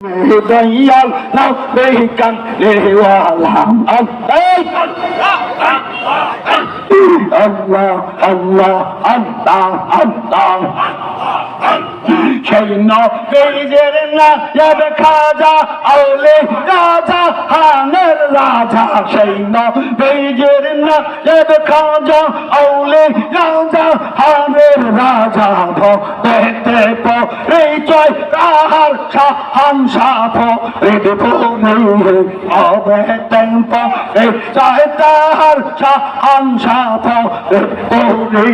দয়াল নাও বেকান লেওয়ালা আল্লাহ আল্লাহ আল্লাহ আল্লাহ সেই নবীজের না খাজা আউলে রাজা জাহানের রাজা সেই নবীজের নায়েব খাজা, আউলে রাজা হামের রাজা ভক্তেতে পরিচয় তাহার সাহান সাফ হৃদভূমি হবে তেম্প চায় তাহার সাহান সাফ হৃদভূমি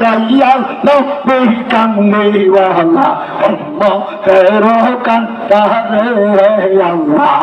দয়াল নবী কামনিওয়ালা অন্য তেরো কান্তারে আল্লাহ।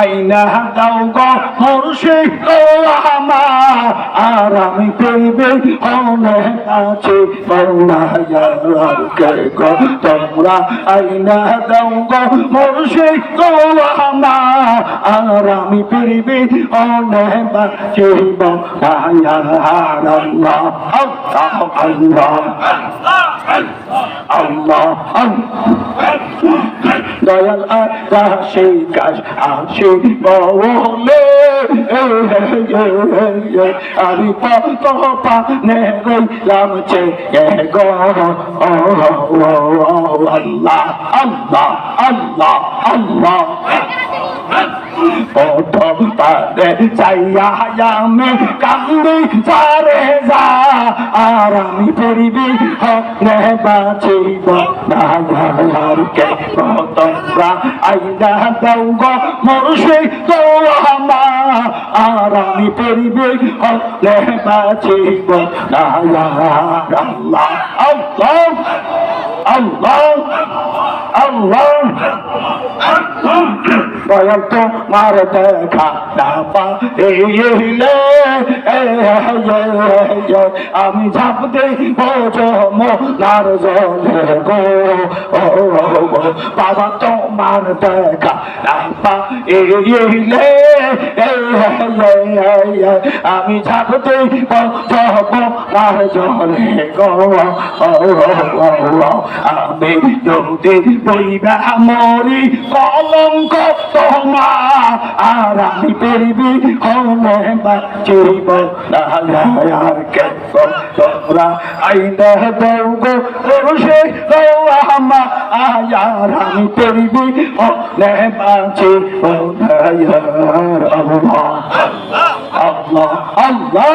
আইনা দাও গো মুর্শিদ আমার। আর আমি পেবে অনেক আছে গো। তোমরা আইনা দাও গো মুর্শিদ আমার। আর আমি পেবে অনেক আছে মৌলায়ার আল্লাহ আল্লাহ আল্লাহ আল্লাহ। দয়াল আকাশে কাশ আসে বলে আমি কত পানে রইলাম চে গো? আল্লাহ আল্লাহ আল্লাহ আল্লাহ। প্রথম পারে চাইয়া আমি কান্দি সারে যা, আর আমি পড়িবি হনে বাঁচিব না কে তোমরা আইনা দাও গো মরসে তো আমা আর আমি পড়িবি হনে বাঁচিব না আল্লাহ আল্লাহ আল্লাহ আল্লাহ। দয়াল তোমার দেখা না পাইলে আমি ঝাঁপ দেই মোনার জলে গো। বাবা তোমার দেখা না পাইলে আমি ঝাঁপ দেই মোনার জলে গো আমি যদি বইবা মরি কলঙ্ক তোমা আর আমি পেরিবি হলে বাঁচিব আর কে তোমরা আইনে দেও গো পুরুষে আমা আয়ার আমি পেরিবি হলে বাঁচিব আল্লাহ আল্লাহ আল্লাহ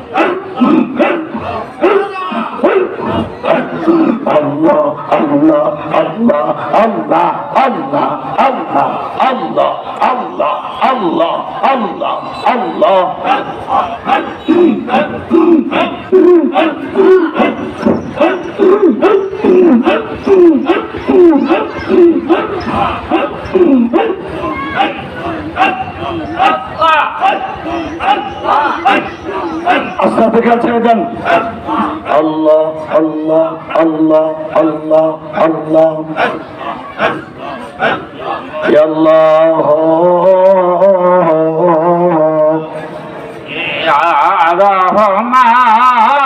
আল্লাহ আল্লাহ আল্লাহ আল্লাহ আল্লাহ আল্লাহ আল্লাহ আল্লাহ আল্লাহ আল্লাহ আল্লাহ আস্তে খেয়াল ছেড়ে দেন আল্লাহ আল্লাহ আল্লাহ আল্লাহ আল্লাহ। يا الله يا رحمن